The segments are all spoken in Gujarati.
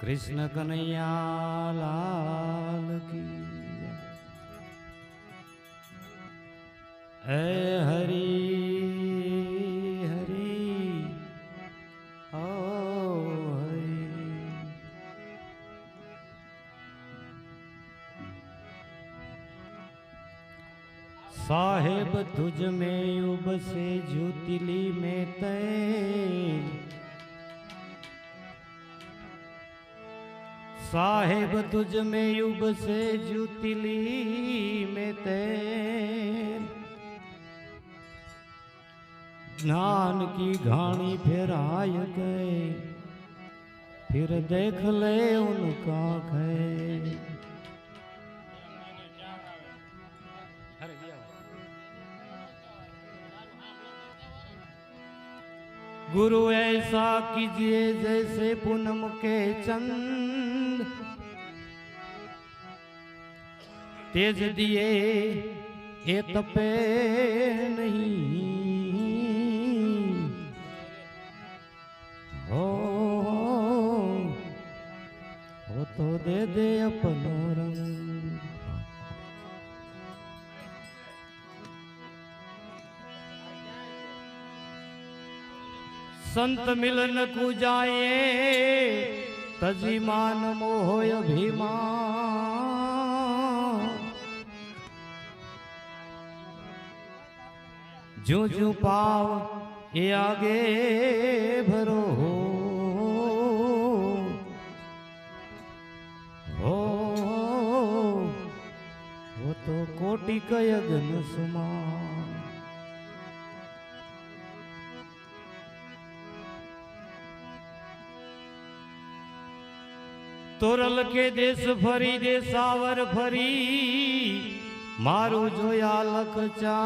કૃષ્ણ કનૈયા લાલ કી હે હરી હરી ઓ હરી. સાહેબ, તુજ મેં ઉબસે જ્યોતિલી મેં તૈ साहेब तुझ में युग से ज्योतिली में तैर। ज्ञान की घानी आय गए, फिर देख ले उनका खैर गुरु ऐसा कीजिए जैसे पूनम के चंद। તેજ દિએ એ તપે નહીં હો હો તો દે દે અપનો રંગ સંત મિલન કુજાએ તજી માન મોહ અભિમાન જ્યું જ્યું પાવ એ આગે ભરો. હો હો તો કોટી કયગન સુમા તોરલ કે દેશ ફરી દેશાવર ફરી મારું જોયા લખચા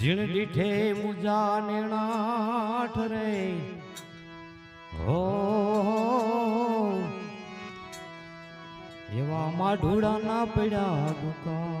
જીણ દીઠે મુજા નેણા રે. હો. એવા માઢુડા ના પડ્યા દુકાન.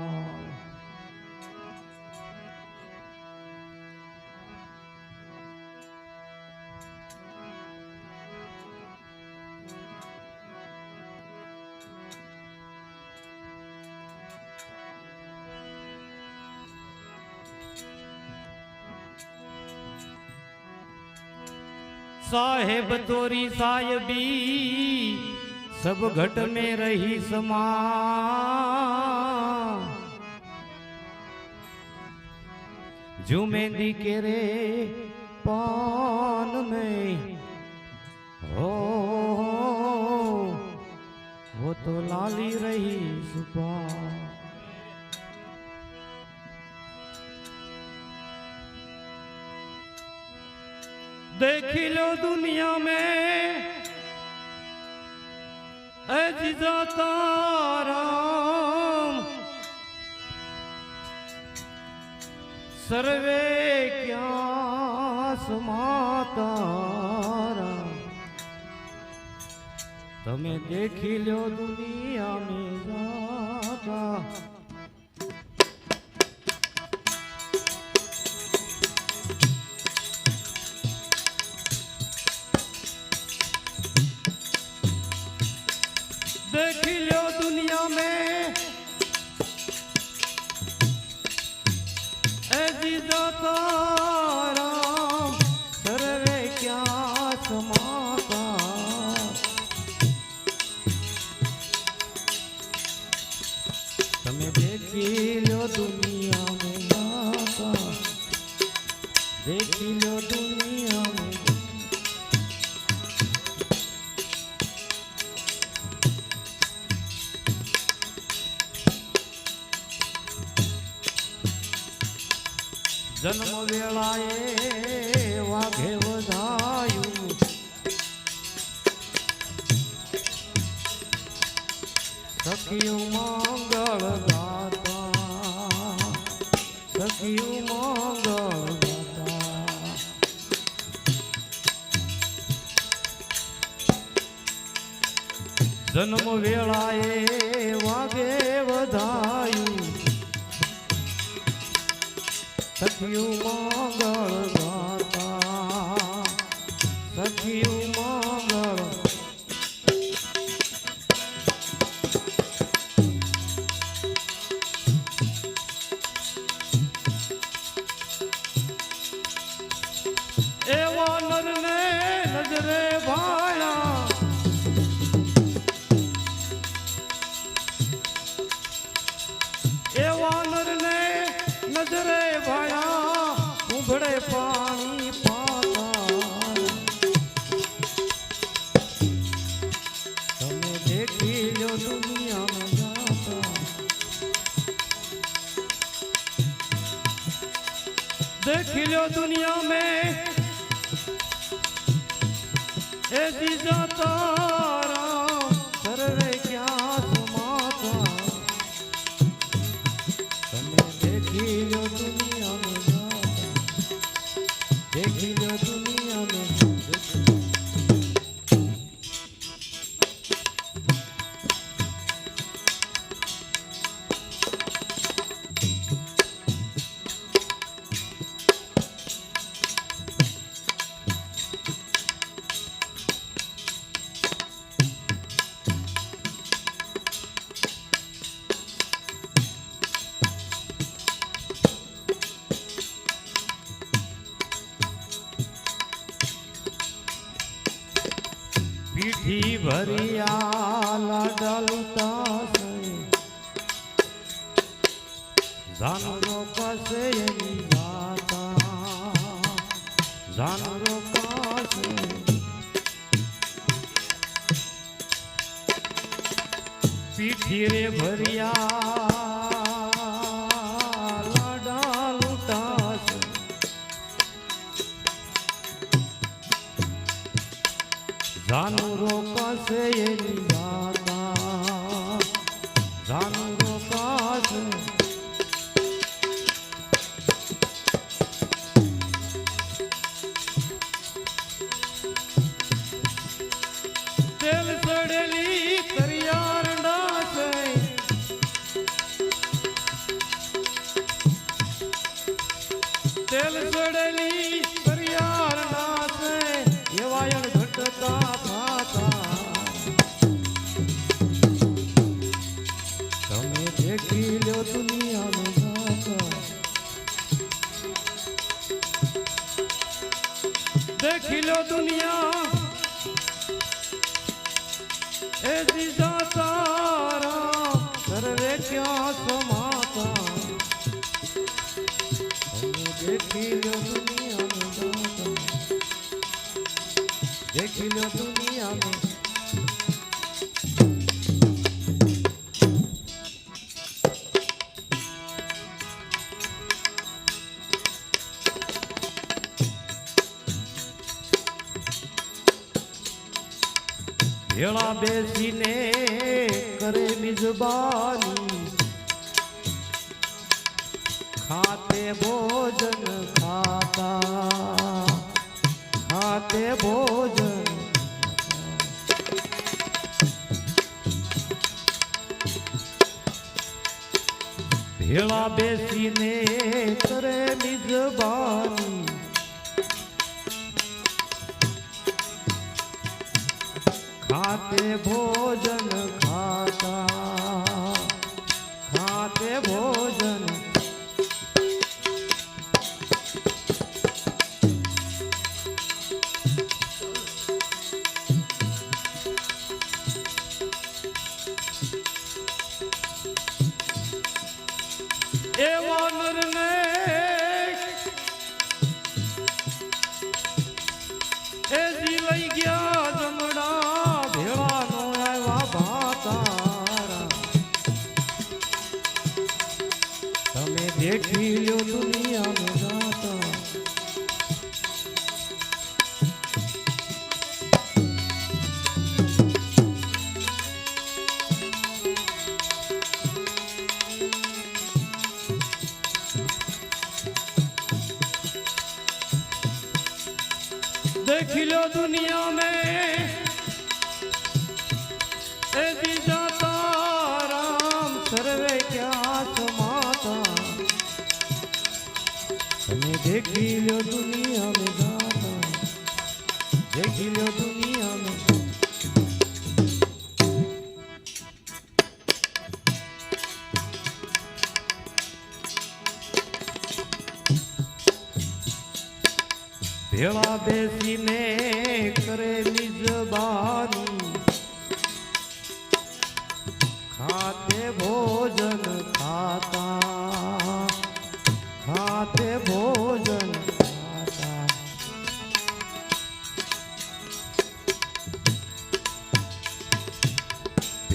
साहेब तोरी सायबी सब घट में रही समा जो मेहंदी के रे पान में हो वो तो लाली रही सुपा देखी लो दुनिया में अजीजा ताराम सर्वे क्या समातारा તમે દેખી લો દુનિયા में जाता दुनिया में ऐसी तारा જન્મ વેળાએ વાઘે વધાયું. સખિયું મંગળ ગાતા સખિયું મંગળ ગાતા જન્મ વેળાએ સખિયું મંગળ ગાતા સખિયું મંગળ એવો નરને નજરે ભા दुनिया में ए जीजा જાનું રોકાશે એની યાદ એકલા બેસીને કરે મિજબાની ખાતે ભોજન ખાતા ખાતે ભોજન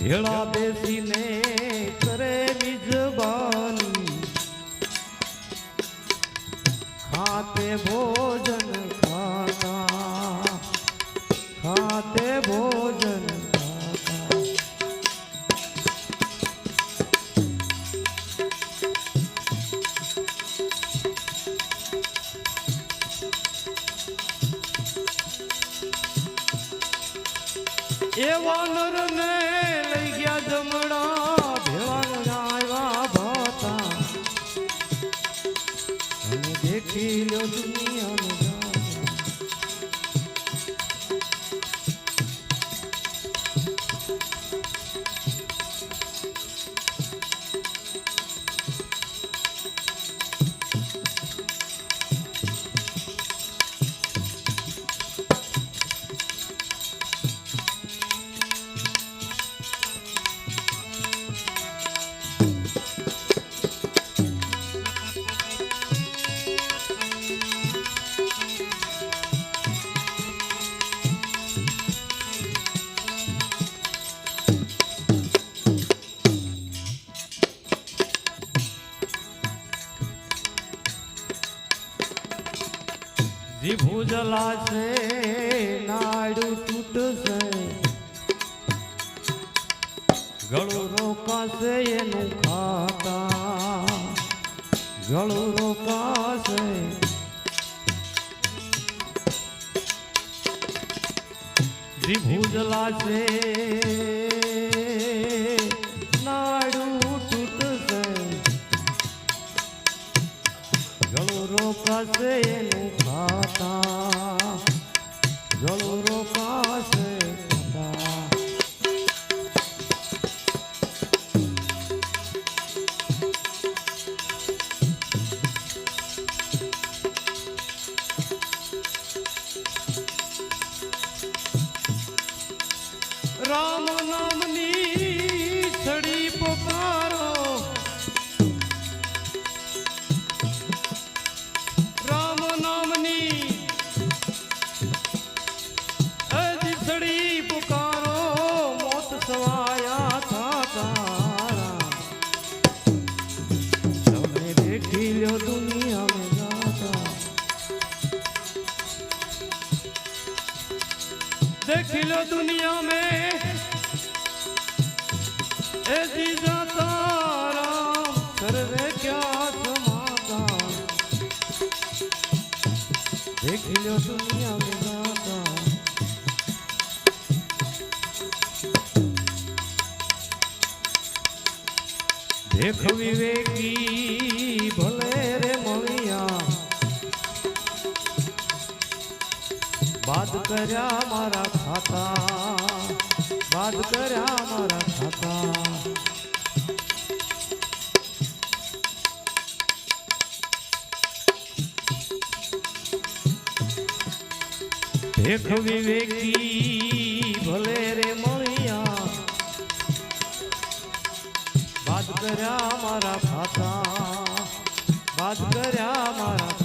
ભેળા બેસીને કરે મિજબાની. ખાતે ભો ગળું રોકાશે જીભુ જલાશે નાડું તૂટશે. ગળું રોકાશે એનું ખાતા. ગળું રોકાશે એક વિવેકી ભલે રે મળ્યા વાત કર્યા મારા ભાતા વાત કર્યા મારા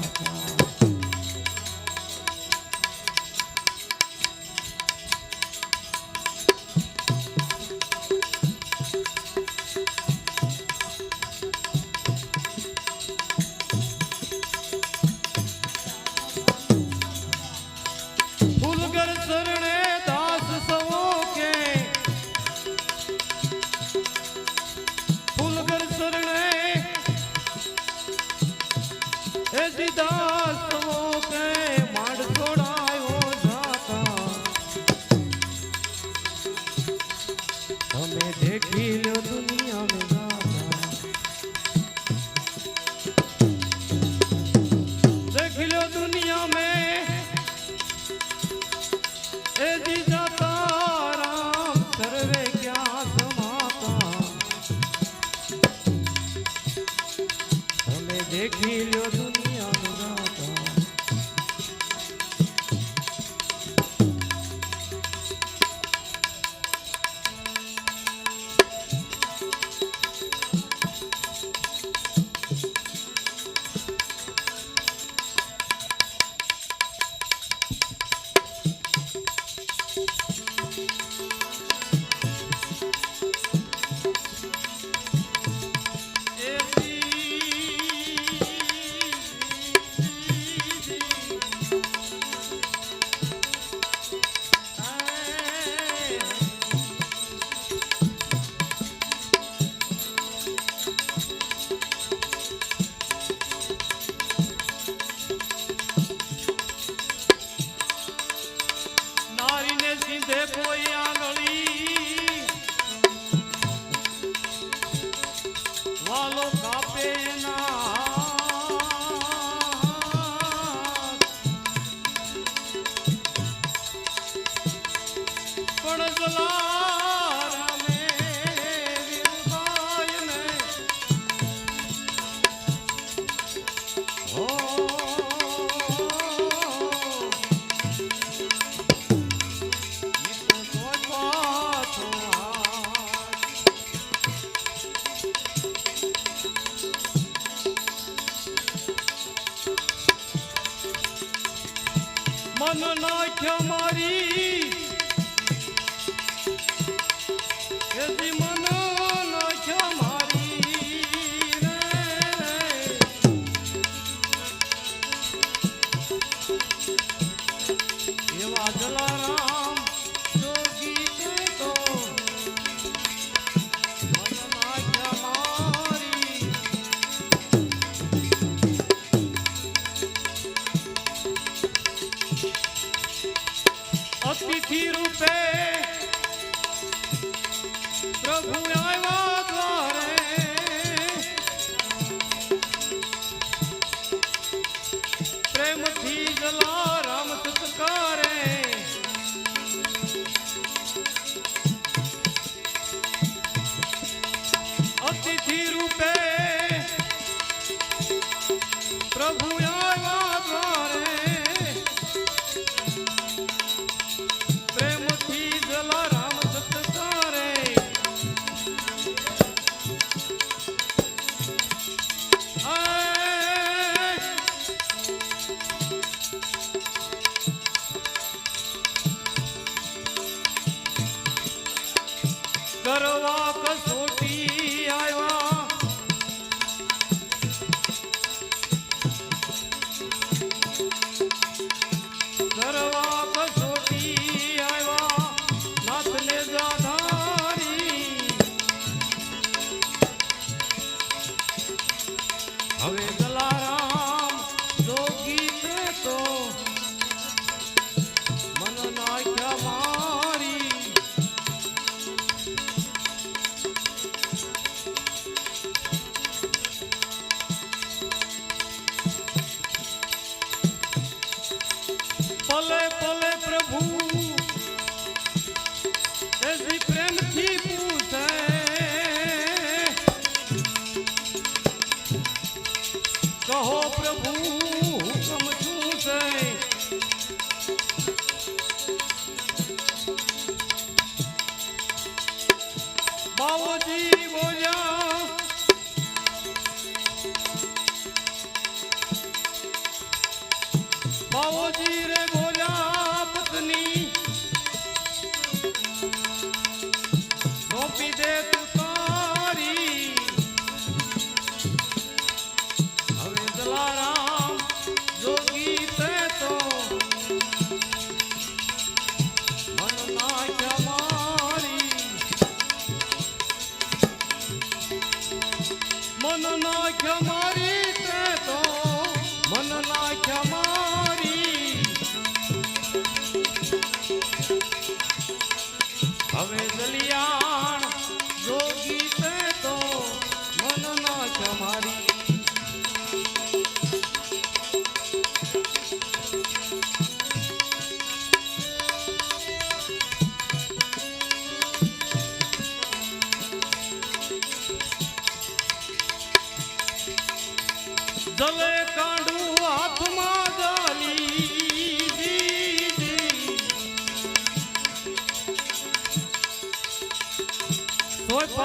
બાવજી રે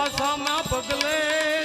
પાસામાં પગલે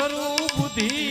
કરું બુદ્ધિ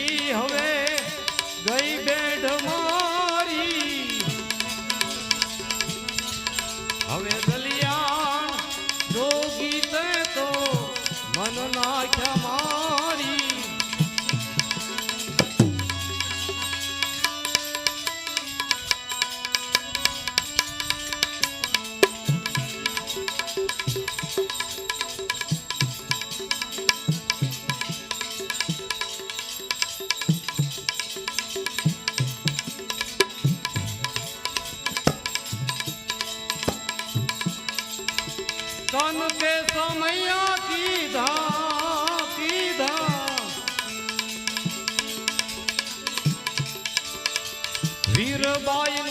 ವೀರಬಾಯಿನ